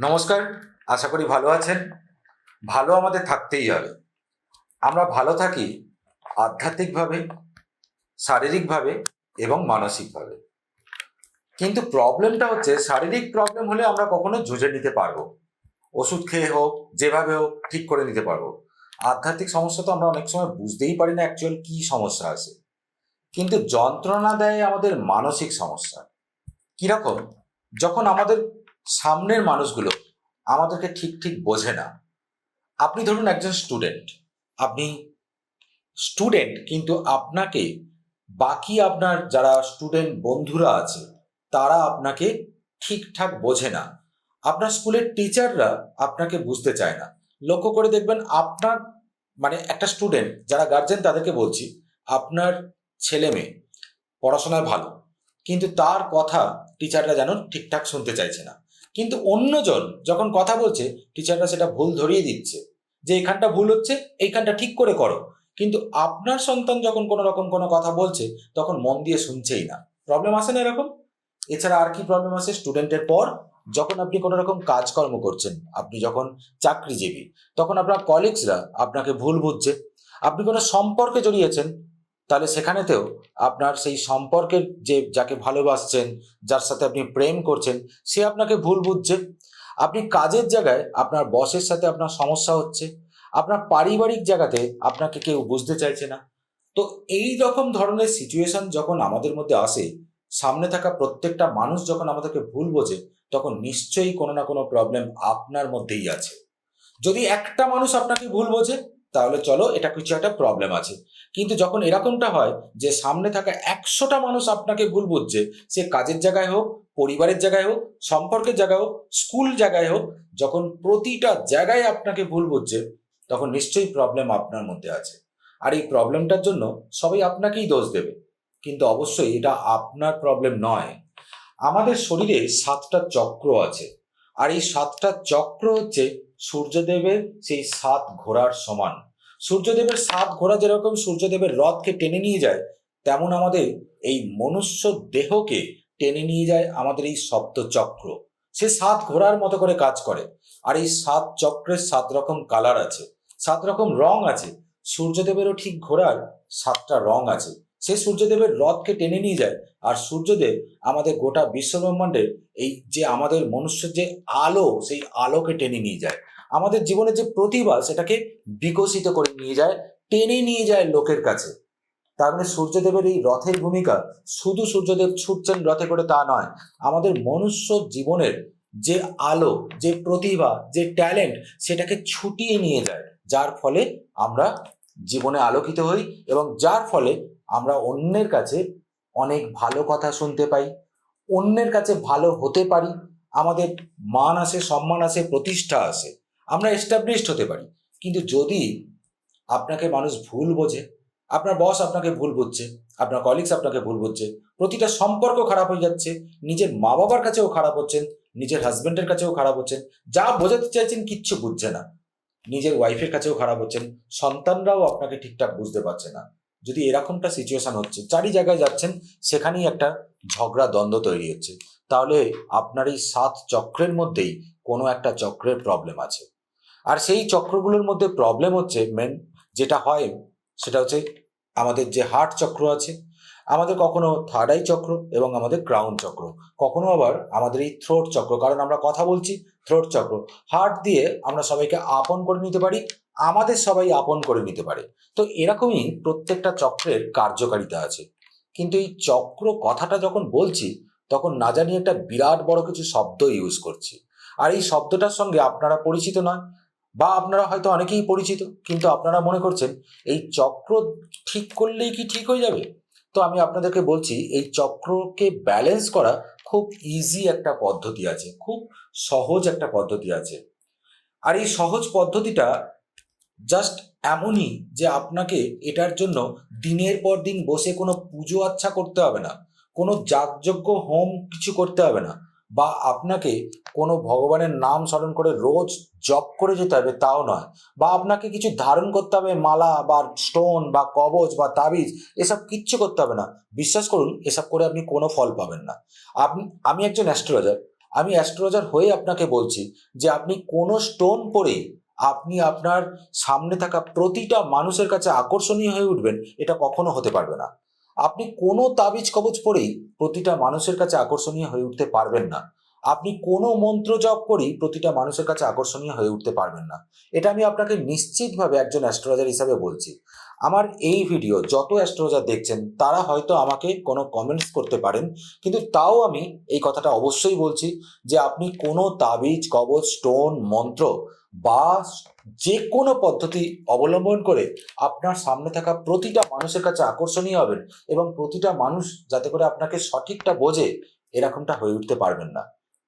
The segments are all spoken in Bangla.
নমস্কার, আশা করি ভালো আছেন। ভালো আমাদের থাকতেই হবে। আমরা ভালো থাকি আধ্যাত্মিকভাবে, শারীরিকভাবে এবং মানসিকভাবে। কিন্তু প্রবলেমটা হচ্ছে, শারীরিক প্রবলেম হলে আমরা কখনো যুঝে নিতে পারব। ওষুধ খেয়ে হোক, যেভাবে হোক, ঠিক করে নিতে পারব। আধ্যাত্মিক সমস্যা তো আমরা অনেক সময় বুঝতেই পারি না অ্যাকচুয়াল কি সমস্যা আছে। কিন্তু যন্ত্রণা দেয় আমাদের মানসিক সমস্যা। কীরকম? যখন আমাদের সামনের মানুষগুলো আমাদেরকে ঠিক ঠিক বোঝে না। আপনি ধরুন একজন স্টুডেন্ট আপনি স্টুডেন্ট কিন্তু আপনাকে বাকি আপনার যারা স্টুডেন্ট বন্ধুরা আছে, তারা আপনাকে ঠিকঠাক বোঝে না। আপনার স্কুলের টিচাররা আপনাকে বুঝতে চায় না। লক্ষ্য করে দেখবেন আপনার মানে একটা স্টুডেন্ট যারা গার্জেন তাদেরকে বলছি, আপনার ছেলে মেয়ে, পড়াশোনায় ভালো, কিন্তু তার কথা টিচাররা যেন ঠিকঠাক শুনতে চাইছে না। কিন্তু অন্যজন যখন কথা বলছে টিচাররা সেটা ভুল ধরিয়ে দিচ্ছে। যে এখানটা ভুল হচ্ছে, এইখানটা ঠিক করে করো। কিন্তু আপনার সন্তান যখন কোনো রকম কোনো কথা বলছে, তখন মন দিয়ে শুনছেই না। প্রবলেম আসে না এরকম? এছাড়া আর কি প্রবলেম আসে? স্টুডেন্টের পর যখন আপনি কোনো রকম কাজকর্ম করছেন, আপনি যখন চাকরিজীবী, তখন আপনার কলিগসরা আপনাকে ভুল বুঝছে। আপনি কোনো সম্পর্কে জড়িয়েছেন তাহলে সেখানেতেও আপনার সেই সম্পর্কের যে যাকে ভালোবাসছেন, যার সাথে আপনি প্রেম করছেন, সে আপনাকে ভুল বুঝছে। আপনি কাজের জায়গায় আপনার বসের সাথে আপনার সমস্যা হচ্ছে। আপনার পারিবারিক জায়গাতে আপনাকে কেউ বুঝতে চাইছে না। তো এই রকম ধরনের সিচুয়েশন যখন আমাদের মধ্যে আসে, সামনে থাকা প্রত্যেকটা মানুষ যখন আমাদেরকে ভুল বোঝে, তখন নিশ্চয়ই কোনো না কোনো প্রবলেম আপনার মধ্যেই আছে। যদি একটা মানুষ আপনাকে ভুল বোঝে তাহলে চলো এটা কিছু একটা প্রবলেম আছে। কিন্তু যখন এরকমটা হয় যে সামনে থাকা একশোটা মানুষ আপনাকে ভুল বুঝছে, সে কাজের জায়গায় হোক, পরিবারের জায়গায় হোক, সম্পর্কের জায়গায় হোক স্কুল জায়গায় হোক, যখন প্রতিটা জায়গায় আপনাকে ভুল বুঝছে, তখন নিশ্চয়ই প্রবলেম আপনার মধ্যে আছে। আর এই প্রবলেমটার জন্য সবাই আপনাকেই দোষ দেবে। কিন্তু অবশ্যই এটা আপনার প্রবলেম নয়। আমাদের শরীরে সাতটা চক্র আছে। আর এই সাতটা চক্র হচ্ছে সূর্যদেবের সেই সাত ঘোড়ার সমান। সূর্যদেবের সাত ঘোড়া যেরকম সূর্যদেবের রথকে টেনে নিয়ে যায়, তেমন আমাদের এই মনুষ্য দেহকে টেনে নিয়ে যায় আমাদের এই সপ্ত চক্র সে সাত ঘোড়ার মতো করে কাজ করে। আর এই সাত চক্রের সাত রকম কালার আছে, সাত রকম রং আছে। সূর্যদেবেরও ঠিক ঘোড়ার সাতটা রং আছে। সে সূর্যদেবের রথকে টেনে নিয়ে যায়। আর সূর্যদেব আমাদের গোটা বিশ্বব্রহ্মাণ্ডের এই যে আমাদের মনুষ্যের যে আলো, সেই আলোকে টেনে নিয়ে যায়। আমাদের জীবনের যে প্রতিভা, সেটাকে বিকশিত করে নিয়ে যায়, টেনে নিয়ে যায় লোকের কাছে। তার মানে সূর্যদেবের এই রথের ভূমিকা শুধু সূর্যদেব ছুটছেন রথে করে তা নয়। আমাদের মনুষ্য জীবনের যে আলো, যে প্রতিভা, যে ট্যালেন্ট, সেটাকে ছুটিয়ে নিয়ে যায়। যার ফলে আমরা জীবনে আলোকিত হই এবং যার ফলে আমরা অন্যের কাছে অনেক ভালো কথা শুনতে পাই, অন্যের কাছে ভালো হতে পারি, আমাদের মান আসে, সম্মান আসে, প্রতিষ্ঠা আসে, আমরা এস্টাবলিশড হতে পারি। কিন্তু যদি আপনাকে মানুষ ভুল বোঝে, আপনার বস আপনাকে ভুল বুঝছে, আপনার কলিগস আপনাকে ভুল বুঝছে, প্রতিটা সম্পর্ক খারাপ হয়ে যাচ্ছে, নিজের মা বাবার কাছেও খারাপ হচ্ছেন, নিজের হাজব্যান্ডের কাছেও খারাপ হচ্ছেন, যা বোঝাতে চাইছেন কিচ্ছু বুঝছে না। নিজের ওয়াইফের কাছেও খারাপ হচ্ছেন, সন্তানরাও আপনাকে ঠিকঠাক বুঝতে পারছে না। যদি এরকমটা সিচুয়েশন হচ্ছে, চারি জায়গায় যাচ্ছেন, সেখানেই একটা ঝগড়া, দ্বন্দ্ব তৈরি হচ্ছে। তাহলে আপনার এই সাত চক্রের মধ্যেই কোনো একটা চক্রের প্রবলেম আছে। আর সেই চক্রগুলোর মধ্যে প্রবলেম হচ্ছে মেন যেটা হয়, সেটা হচ্ছে আমাদের যে হার্ট চক্র আছে আমাদের কখনো থার্ড আই চক্র এবং আমাদের ক্রাউন চক্র, কখনো আবার আমাদের এই থ্রোট চক্র। কারণ আমরা কথা বলছি থ্রোট চক্র। হার্ট দিয়ে আমরা সবাইকে আপন করে নিতে পারি, আমাদের সবাই আপন করে নিতে পারে। তো এরকমই প্রত্যেকটা চক্রের কার্যকারিতা আছে। কিন্তু এই চক্র কথাটা যখন বলছি, তখন না জানি একটা বিরাট বড় কিছু শব্দ ইউজ করছি। আর এই শব্দটার সঙ্গে আপনারা পরিচিত নয়, বা আপনারা হয়তো অনেকেই পরিচিত, কিন্তু আপনারা মনে করছেন, এই চক্র ঠিক করলেই কি ঠিক হয়ে যাবে? তো আমি আপনাদেরকে বলছি, এই চক্রকে ব্যালেন্স করা খুব ইজি একটা পদ্ধতি আছে, খুব সহজ একটা পদ্ধতি আছে। আর এই সহজ পদ্ধতিটা জাস্ট এমনই যে আপনাকে এটার জন্য দিনের পর দিন বসে কোনো পুজো আচ্ছা করতে হবে না, কোনো যাগযজ্ঞ হোম কিছু করতে হবে না। বা আপনাকে কোনো ভগবানের নাম স্মরণ করে রোজ জপ করে যেতে হবে তাও নয়। বা আপনাকে কিছু ধারণ করতে হবে, মালা বা স্টোন বা কবচ বা তাবিজ, এসব কিচ্ছু করতে হবে না। বিশ্বাস করুন, এসব করে আপনি কোনো ফল পাবেন না। আপনি আমি একজন অ্যাস্ট্রোলজার আমি অ্যাস্ট্রোলজার হয়ে আপনাকে বলছি যে আপনি কোনো স্টোন পরেই আপনি আপনার সামনে থাকা প্রতিটা মানুষের কাছে আকর্ষণীয় হয়ে উঠবেন, এটা কখনো হতে পারবে না। আপনি কোনো তাবিজ কবচ পরেই প্রতিটা মানুষের কাছে আকর্ষণীয় হয়ে উঠতে পারবেন না। আপনি কোনো মন্ত্র জপ করেই প্রতিটা মানুষের কাছে আকর্ষণীয় হয়ে উঠতে পারবেন না। এটা আমি আপনাকে নিশ্চিতভাবে একজন অ্যাস্ট্রোলজার হিসাবে বলছি। আমার এই ভিডিও যত অ্যাস্ট্রোলজার দেখছেন, তারা হয়তো আমাকে কোনো কমেন্টস করতে পারেন, কিন্তু তাও আমি এই কথাটা অবশ্যই বলছি যে, আপনি কোনো তাবিজ, কবচ স্টোন মন্ত্র বা যে কোনো পদ্ধতি অবলম্বন করে আপনার সামনে থাকা প্রতিটা মানুষের কাছে আকর্ষণীয় হবেন এবং প্রতিটা মানুষ যাতে করে আপনাকে সঠিকটা বোঝে, এরকমটা হয়ে উঠতে পারবেন না।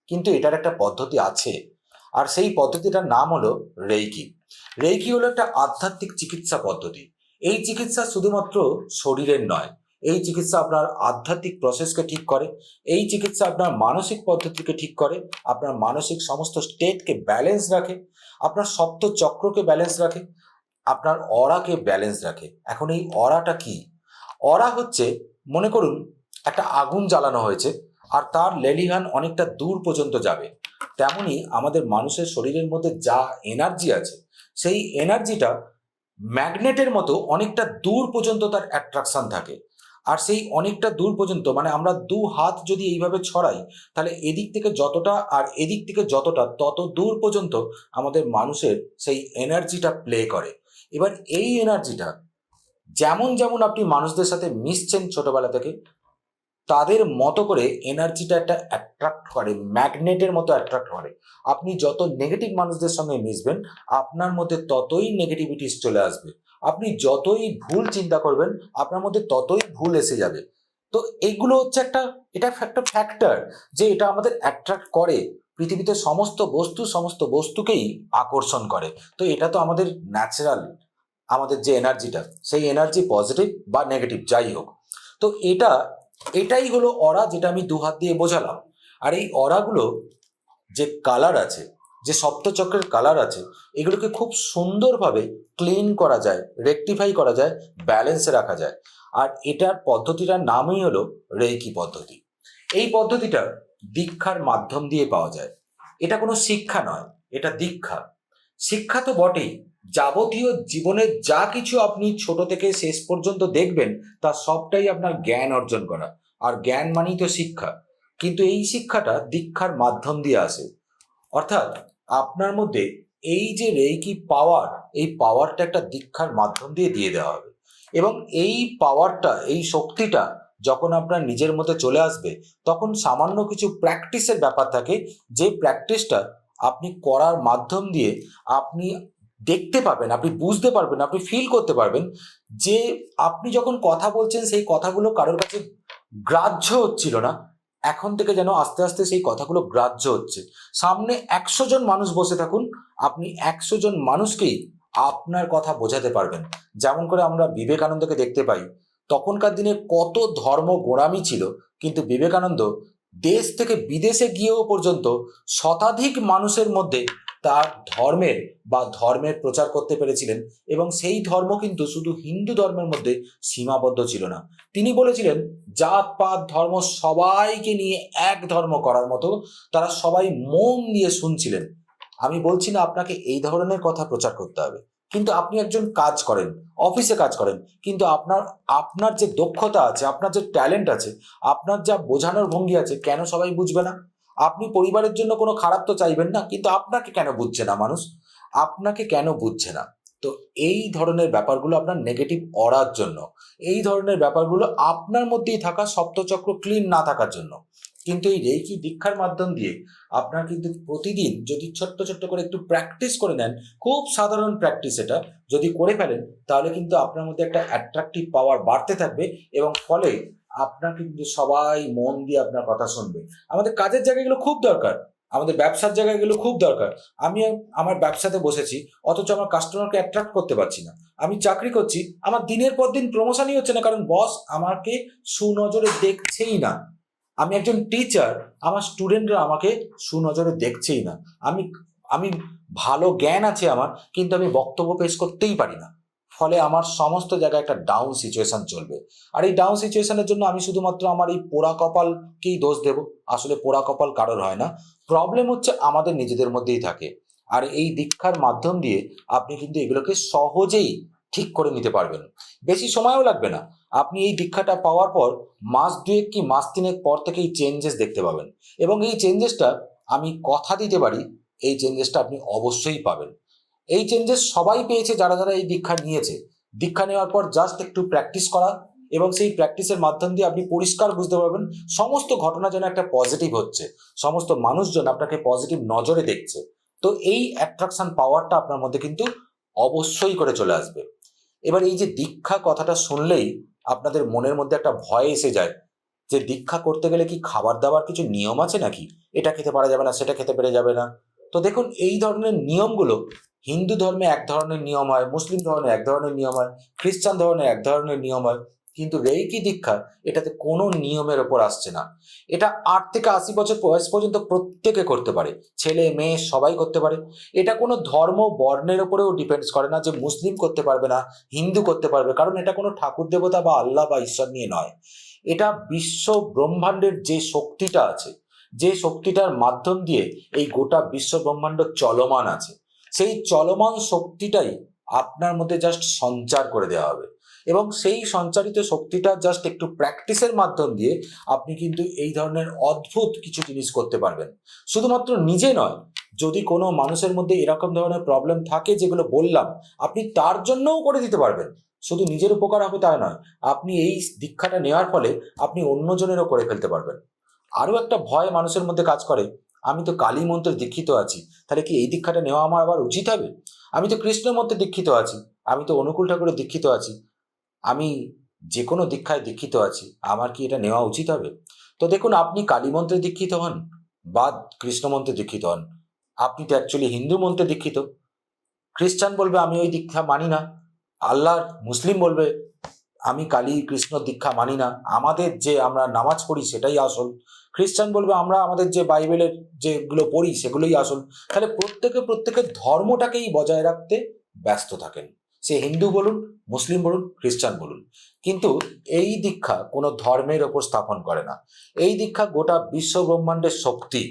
কিন্তু এটার একটা পদ্ধতি আছে। আর সেই পদ্ধতিটার নাম হলো রেইকি। রেইকি হলো একটা আধ্যাত্মিক চিকিৎসা পদ্ধতি। এই চিকিৎসা শুধুমাত্র শরীরের নয়, এই চিকিৎসা আপনার আধ্যাত্মিক প্রসেসকে ঠিক করে, এই চিকিৎসা আপনার মানসিক পদ্ধতিকে ঠিক করে, আপনার মানসিক সমস্ত স্টেটকে ব্যালেন্স রাখে আপনার সপ্ত চক্রকে ব্যালেন্স রাখে, আপনার অরাকে ব্যালেন্স রাখে। এখন এই অরাটা কি? অরা হচ্ছে, মনে করুন, একটা আগুন জ্বালানো হয়েছে, আর তার লেলিহান অনেকটা দূর পর্যন্ত যাবে। তেমনি আমাদের মানুষের শরীরের মধ্যে যা এনার্জি আছে, সেই এনার্জিটা ম্যাগনেটের মতো অনেকটা দূর পর্যন্ত তার অ্যাট্রাকশন থাকে। আর সেই অনেকটা দূর পর্যন্ত মানে আমরা দু হাত যদি এইভাবে ছড়াই, তাহলে এদিক থেকে যতটা আর এদিক থেকে যতটা, তত দূর পর্যন্ত আমাদের মানুষের সেই এনার্জিটা প্লে করে। এবার এই এনার্জিটা যেমন যেমন আপনি মানুষদের সাথে মিশছেন ছোটবেলা থেকে, তাদের মতো করে এনার্জিটা একটা অ্যাট্রাক্ট করে ম্যাগনেটের মতো অ্যাট্রাক্ট করে। আপনি যত নেগেটিভ মানুষদের সঙ্গে মিশবেন, আপনার মধ্যে ততই নেগেটিভিটিস চলে আসবে। আপনি যতই ভুল চিন্তা করবেন, আপনার মধ্যে ততই ভুল এসে যাবে। তো এইগুলো হচ্ছে একটা, এটা একটা ফ্যাক্টর যে এটা আমাদের অ্যাট্রাক্ট করে। পৃথিবীতে সমস্ত বস্তু, সমস্ত বস্তুকেই আকর্ষণ করে। তো এটা তো আমাদের ন্যাচারাল আমাদের যে এনার্জিটা সেই এনার্জি পজিটিভ বা নেগেটিভ যাই হোক। তো এটা, এটাই হলো অরা যেটা আমি দু হাত দিয়ে বোঝালাম। আর এই অরাগুলো যে কালার আছে যে সপ্তচক্রের কালার আছে, এগুলোকে খুব সুন্দরভাবে ক্লিন করা যায় রেকটিফাই করা যায় ব্যালেন্সে রাখা যায়। আর এটার পদ্ধতিটার নামই হলো রেকি পদ্ধতি। এই পদ্ধতিটা দীক্ষার মাধ্যম দিয়ে পাওয়া যায়। এটা কোনো শিক্ষা নয়, এটা দীক্ষা। শিক্ষা তো বটেই। যাবতীয় জীবনের যা কিছু আপনি ছোট থেকে শেষ পর্যন্ত দেখবেন, তা সবটাই আপনার জ্ঞান অর্জন করা। আর জ্ঞান মানেই তো শিক্ষা। কিন্তু এই শিক্ষাটা দীক্ষার মাধ্যম দিয়ে আসে। অর্থাৎ আপনার মধ্যে এই যে রেইকি পাওয়ার এই পাওয়ারটা একটা দীক্ষার মাধ্যম দিয়ে দিয়ে দেওয়া হবে। এবং এই পাওয়ারটা এই শক্তিটা যখন আপনার নিজের মধ্যে চলে আসবে, তখন সামান্য কিছু প্র্যাকটিসের ব্যাপার থাকে, যে প্র্যাকটিসটা আপনি করার মাধ্যম দিয়ে আপনি দেখতে পাবেন আপনি বুঝতে পারবেন, আপনি ফিল করতে পারবেন যে আপনি যখন কথা বলছেন, সেই কথাগুলো কারোর কাছে গ্রাহ্য হচ্ছিল না এখন থেকে যেন আস্তে আস্তে সেই কথাগুলো গ্রাহ্য হচ্ছে। সামনে একশো জন মানুষ বসে থাকুন, আপনি একশো জন মানুষকেই আপনার কথা বোঝাতে পারবেন। যেমন করে আমরা বিবেকানন্দকে দেখতে পাই, তখনকার দিনে কত ধর্ম গোড়ামি ছিল, কিন্তু বিবেকানন্দ দেশ থেকে বিদেশে গিয়েও পর্যন্ত শতাধিক মানুষের মধ্যে তার ধর্মের বা ধর্মের প্রচার করতে পেরেছিলেন এবং সেই ধর্ম কিন্তু শুধু হিন্দু ধর্মের মধ্যে সীমাবদ্ধ ছিল না। তিনি বলেছিলেন, জাত, পাত, ধর্ম সবাইকে নিয়ে এক ধর্ম করার মতো তারা সবাই মন দিয়ে শুনছিলেন। আমি বলছি না আপনাকে এই ধরনের কথা প্রচার করতে হবে। কিন্তু আপনি একজন কাজ করেন, অফিসে কাজ করেন, কিন্তু আপনার আপনার যে দক্ষতা আছে, আপনার যে ট্যালেন্ট আছে, আপনার যা বোঝানোর ভঙ্গি আছে, কেন সবাই বুঝবে না? আপনি পরিবারের জন্য কোনো খারাপ তো চাইবেন না, কিন্তু আপনাকে কেন বুঝছে না মানুষ? আপনাকে কেন বুঝছে না? তো এই ধরনের ব্যাপারগুলো আপনার নেগেটিভ অড়ার জন্য, এই ধরনের ব্যাপারগুলো আপনার মধ্যেই থাকা সপ্তচক্র ক্লিন না থাকার জন্য। কিন্তু এই রেকি দীক্ষার মাধ্যম দিয়ে আপনার কিন্তু প্রতিদিন যদি ছোট্ট ছোট্ট করে একটু প্র্যাকটিস করে নেন, খুব সাধারণ প্র্যাকটিস এটা, যদি করে ফেলেন, তাহলে কিন্তু আপনার মধ্যে একটা অ্যাট্রাকটিভ পাওয়ার বাড়তে থাকবে এবং ফলে আপনার কিন্তু সবাই মন দিয়ে আপনার কথা শুনবে। আমাদের কাজের জায়গাগুলো খুব দরকার। আমাদের ব্যবসার জায়গাগুলো খুব দরকার। আমি আমার ব্যবসাতে বসেছি, অথচ আমার কাস্টমারকে অ্যাট্রাক্ট করতে পারছি না। আমি চাকরি করছি, আমার দিনের পর দিন প্রমোশনই হচ্ছে না, কারণ বস আমাকে সুনজরে দেখছেই না। আমি একজন টিচার আমার স্টুডেন্টরা আমাকে সুনজরে দেখছেই না। আমি আমি ভালো জ্ঞান আছে আমার, কিন্তু আমি বক্তব্য পেশ করতেই পারি না। ফলে আমার সমস্ত জায়গায় একটা ডাউন সিচুয়েশন চলবে। আর এই ডাউন সিচুয়েশনের জন্য আমি শুধুমাত্র আমার এই পোড়া কপালকেই দোষ দেব। আসলে পোড়া কপাল কারোর হয় না। প্রবলেম হচ্ছে আমাদের নিজেদের মধ্যেই থাকে। আর এই দীক্ষার মাধ্যম দিয়ে আপনি কিন্তু এগুলোকে সহজেই ঠিক করে নিতে পারবেন। বেশি সময়ও লাগবে না। আপনি এই দীক্ষাটা পাওয়ার পর মাস দুয়েক কি মাস তিনেক পর থেকে এই চেঞ্জেস দেখতে পাবেন। এবং এই চেঞ্জেসটা আমি কথা দিতে পারি, এই চেঞ্জেসটা আপনি অবশ্যই পাবেন। এই চেঞ্জেস সবাই পেয়েছে যারা যারা এই দীক্ষা নিয়েছে। দীক্ষা নেওয়ার পর জাস্ট একটু প্র্যাকটিস করা এবং সেই প্র্যাকটিসের মাধ্যম দিয়ে আপনি পরিষ্কার বুঝতে পারবেন সমস্ত ঘটনা যেন একটা পজিটিভ হচ্ছে। সমস্ত মানুষজন আপনাকে পজিটিভ নজরে দেখছে। তো এই অ্যাট্রাকশন পাওয়ারটা আপনার মধ্যে কিন্তু অবশ্যই করে চলে আসবে। এবার এই যে দীক্ষা কথাটা শুনলেই আপনাদের মনের মধ্যে একটা ভয় এসে যায় যে দীক্ষা করতে গেলে কি খাবার দাবার কিছু নিয়ম আছে নাকি? এটা খেতে পারা যাবে না, সেটা খেতে পেরে যাবে না। তো দেখুন এই ধরনের নিয়মগুলো হিন্দু ধর্মে এক ধরনের নিয়ম হয়, মুসলিম ধর্মে এক ধরনের নিয়ম হয়, খ্রিস্টান ধর্মে এক ধরনের নিয়ম হয়, কিন্তু রেইকি দীক্ষা এটাতে কোনো নিয়মের ওপর আসছে না। এটা আট থেকে আশি বছর বয়স পর্যন্ত প্রত্যেকে করতে পারে, ছেলে, মেয়ে, সবাই করতে পারে। এটা কোনো ধর্ম বর্ণের ওপরেও ডিপেন্ডস করে না যে মুসলিম করতে পারবে না, হিন্দু করতে পারবে, কারণ এটা কোনো ঠাকুর দেবতা বা আল্লাহ বা ঈশ্বর নিয়ে নয়। এটা বিশ্ব ব্রহ্মাণ্ডের যে শক্তিটা আছে, যে শক্তিটার মাধ্যম দিয়ে এই গোটা বিশ্ব ব্রহ্মাণ্ড চলমান আছে সেই চলমান শক্তিটাই আপনার মধ্যে জাস্ট সঞ্চার করে দেওয়া হবে। এবং সেই সঞ্চারিত শক্তিটা জাস্ট একটু প্র্যাকটিসের মাধ্যম দিয়ে আপনি কিন্তু এই ধরনের অদ্ভুত কিছু জিনিস করতে পারবেন। শুধুমাত্র নিজে নয়, যদি কোনো মানুষের মধ্যে এরকম ধরনের প্রবলেম থাকে যেগুলো বললাম, আপনি তার জন্যও করে দিতে পারবেন। শুধু নিজের উপকার হবে তা নয়, আপনি এই দীক্ষাটা নেওয়ার ফলে আপনি অন্যজনেরও করে ফেলতে পারবেন। আরও একটা ভয় মানুষের মধ্যে কাজ করে আমি তো কালী মন্ত্রে দীক্ষিত আছি। তাহলে কি এই দীক্ষাটা নেওয়া আমার আবার উচিত হবে? আমি তো কৃষ্ণের মধ্যে দীক্ষিত আছি। আমি তো অনুকূল ঠাকুরের দীক্ষিত আছি। আমি যে কোনো দীক্ষায় দীক্ষিত আছি। আমার কি এটা নেওয়া উচিত হবে? তো দেখুন, আপনি কালী মন্ত্রে দীক্ষিত হন বা কৃষ্ণ মন্ত্রে দীক্ষিত হন। আপনি তো অ্যাকচুয়ালি হিন্দু মন্ত্রে দীক্ষিত। খ্রিস্টান বলবে, আমি ওই দীক্ষা মানি না। আল্লাহর মুসলিম বলবে, আমি কালী কৃষ্ণ দীক্ষা মানি না। আমাদের যে আমরা নামাজ পড়ি, সেটাই আসল। খ্রিস্টান বলবে, আমরা আমাদের যে বাইবেলের যেগুলো পড়ি, সেগুলোই আসল। তাহলে প্রত্যেকে প্রত্যেকের ধর্মটাকেই বজায় রাখতে ব্যস্ত থাকেন। সে হিন্দু বলুন, মুসলিম বলুন, খ্রিস্টান বলুন। কিন্তু এই দীক্ষা কোনো ধর্মের ওপর স্থাপন করে না। এই দীক্ষা গোটা বিশ্ব ব্রহ্মাণ্ডের শক্তি,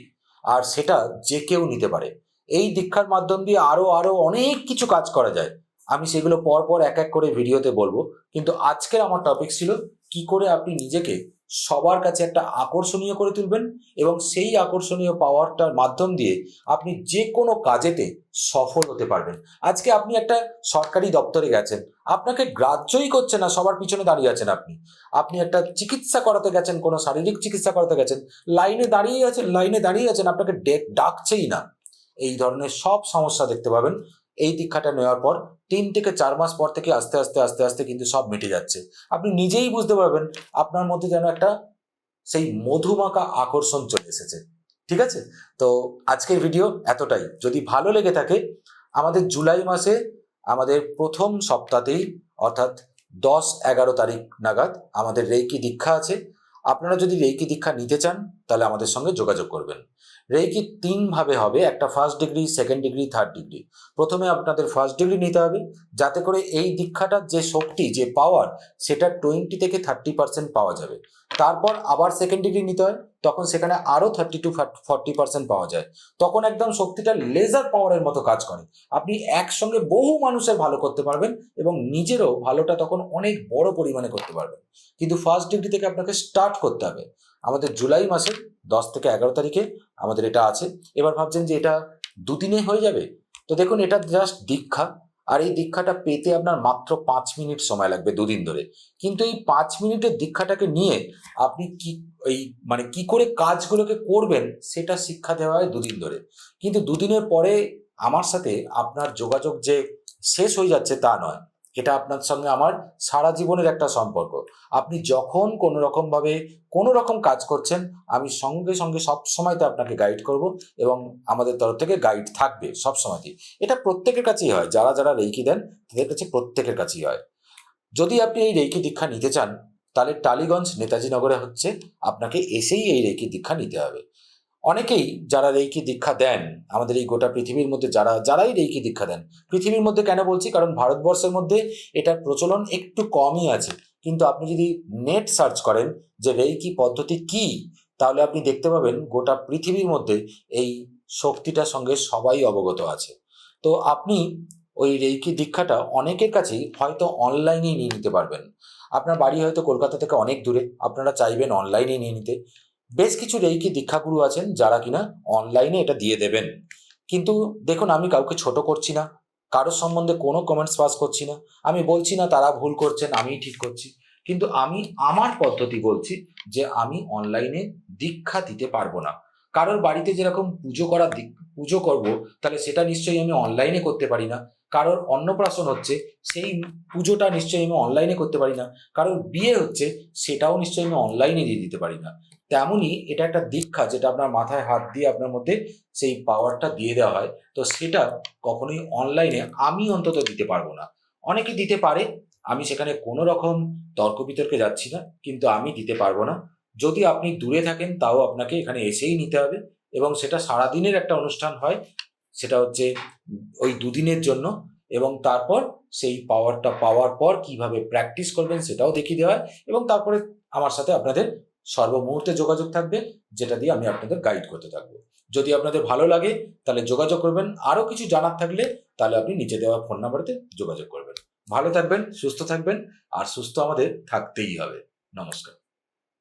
আর সেটা যে কেউ নিতে পারে। এই দীক্ষার মাধ্যম দিয়ে আরও আরও অনেক কিছু কাজ করা যায়। আমি সেগুলো পর পর এক এক করে ভিডিওতে বলব। কিন্তু আজকের আমার টপিক ছিল, কি করে আপনি নিজেকে সবার কাছে একটা আকর্ষণীয় করে তুলবেন এবং সেই আকর্ষণীয় পাওয়ারটার মাধ্যম দিয়ে আপনি যে কোনো কাজেতে সফল হতে পারবেন। আজকে আপনি একটা সরকারি দপ্তরে গেছেন, আপনাকে গ্রাহ্যই করছে না, সবার পিছনে দাঁড়িয়ে আছেন আপনি। আপনি একটা চিকিৎসা করাতে গেছেন, কোনো শারীরিক চিকিৎসা করাতে গেছেন, লাইনে দাঁড়িয়ে আছেন, লাইনে দাঁড়িয়ে আছেন, আপনাকে ডেক ডাকছেই না। এই ধরনের সব সমস্যা দেখতে পাবেন। এই দীক্ষাটা নেওয়ার পর তিন থেকে চার মাস পর থেকে আস্তে আস্তে আস্তে আস্তে কিন্তু সব মিটে যাচ্ছে। আপনি নিজেই বুঝতে পারবেন আপনার মধ্যে যেন একটা সেই মধুমাখা আকর্ষণ চলে এসেছে। ঠিক আছে? তো আজকের ভিডিও এতটাই। যদি ভালো লেগে থাকে, আমাদের জুলাই মাসে আমাদের প্রথম সপ্তাহতেই অর্থাৎ দশ এগারো তারিখ নাগাদ আমাদের রেইকি দীক্ষা আছে। আপনারা যদি রেইকি দীক্ষা নিতে চান, তাহলে আমাদের সঙ্গে যোগাযোগ করবেন। রেইকি তিনভাবে হবে, একটা first degree second degree third degree প্রথমে আপনাদের ফার্স্ট ডিগ্রি নিতে হবে, যাতে করে এই দীক্ষাটার যে শক্তি, যে পাওয়ার সেটা টোয়েন্টি থেকে থার্টি পার্সেন্ট পাওয়া যাবে। তারপর আবার সেকেন্ড ডিগ্রি নিতে হয়, তখন সেখানে আরও থার্টি টু ফর্টি পার্সেন্ট পাওয়া যায়। তখন একদম শক্তিটা লেজার পাওয়ারের মতো কাজ করে। আপনি একসঙ্গে বহু মানুষের ভালো করতে পারবেন এবং নিজেরও ভালোটা তখন অনেক বড় পরিমাণে করতে পারবেন। কিন্তু ফার্স্ট ডিগ্রি থেকে আপনাকে স্টার্ট করতে হবে। আমাদের জুলাই মাসের দশ থেকে এগারো তারিখে আমাদের এটা আছে। এবার ভাবছেন যে এটা দুদিনে হয়ে যাবে? তো দেখুন, এটা জাস্ট দীক্ষা। আর এই দীক্ষাটা পেতে আপনার মাত্র পাঁচ মিনিট সময় লাগবে দুদিন ধরে। কিন্তু এই পাঁচ মিনিটের দীক্ষাটাকে নিয়ে আপনি কি এই মানে কি করে কাজগুলোকে করবেন সেটা শিক্ষা দেওয়া হয় দুদিন ধরে। কিন্তু দুদিনের পরে আমার সাথে আপনার যোগাযোগ যে শেষ হয়ে যাচ্ছে তা নয়। এটা আপনার সঙ্গে আমার সারা জীবনের একটা সম্পর্ক। আপনি যখন কোনো রকম ভাবে কোনো রকম কাজ করছেন, আমি সঙ্গে সঙ্গে সব সময়তে আপনাকে গাইড করব এবং আমাদের তরফ থেকে গাইড থাকবে সব সময়তেই। এটা প্রত্যেকের কাছেই হয়, যারা যারা রেইকি দেন, তাদের কাছে প্রত্যেকের কাছেই হয়। যদি আপনি এই রেইকি দীক্ষা নিতে চান, তাহলে টালিগঞ্জ নেতাজি নগরে হচ্ছে, আপনাকে এসেই এই রেইকি দীক্ষা নিতে হবে। অনেকেই যারা রেইকি দীক্ষা দেন, আমাদের এই গোটা পৃথিবীর মধ্যে যারা, যারাই রেইকি দীক্ষা দেন, পৃথিবীর মধ্যে কেন বলছি? কারণ ভারতবর্ষের মধ্যে এটার প্রচলন একটু কমই আছে। কিন্তু আপনি যদি নেট সার্চ করেন যে রেইকি পদ্ধতি কি, তাহলে আপনি দেখতে পাবেন গোটা পৃথিবীর মধ্যে এই শক্তিটার সঙ্গে সবাই অবগত আছে। তো আপনি ওই রেইকি দীক্ষাটা অনেকের কাছেই হয়তো অনলাইনেই নিয়ে নিতে পারবেন। আপনার বাড়ি হয়তো কলকাতা থেকে অনেক দূরে, আপনারা চাইবেন অনলাইনে নিয়ে নিতে। বেশ কিছু রেইকি দীক্ষাগুরু আছেন যারা কিনা অনলাইনে এটা দিয়ে দেবেন। কিন্তু দেখুন, আমি কাউকে ছোট করছি না, কারোর সম্বন্ধে কোনো কমেন্টস পাস করছি না। আমি বলছি না, তারা ভুল করছেন, আমিই ঠিক করছি। কিন্তু আমি আমার পদ্ধতি বলছি যে, আমি অনলাইনে দীক্ষা দিতে পারব না। কারোর বাড়িতে যেরকম পুজো দিক, পুজো করব, তাহলে সেটা নিশ্চয়ই আমি অনলাইনে করতে পারি না। কারোর অন্নপ্রাশন হচ্ছে, সেই পুজোটা নিশ্চয়ই আমি অনলাইনে করতে পারি না। কারোর বিয়ে হচ্ছে, সেটাও নিশ্চয়ই আমি অনলাইনে দিয়ে দিতে পারি না। তেমনই এটা একটা দীক্ষা যেটা আপনার মাথায় হাত দিয়ে আপনার মধ্যে সেই পাওয়ারটা দিয়ে দেওয়া হয়। তো সেটা কখনোই অনলাইনে আমি অন্তত দিতে পারব না। অনেকে দিতে পারে, আমি সেখানে কোনো রকম তর্ক বিতর্কে যাচ্ছি না, কিন্তু আমি দিতে পারব না। যদি আপনি দূরে থাকেন, তাও আপনাকে এখানে এসেই নিতে হবে এবং সেটা সারাদিনের একটা অনুষ্ঠান হয় সেটা হচ্ছে ওই দুদিনের জন্য এবং তারপর সেই পাওয়ারটা পাওয়ার পর কীভাবে প্র্যাকটিস করবেন সেটাও দেখিয়ে দেওয়া হয় এবং তারপরে আমার সাথে আপনাদের সর্বমুহূর্তে যোগাযোগ থাকবে, যেটা দিয়ে আমি আপনাদের গাইড করতে থাকব। যদি আপনাদের ভালো লাগে, তাহলে যোগাযোগ করবেন। আরও কিছু জানার থাকলে তাহলে আপনি নিচে দেওয়া ফোন নাম্বারতে যোগাযোগ করবেন। ভালো থাকবেন, সুস্থ থাকবেন, আর সুস্থ আমাদের থাকতেই হবে। নমস্কার।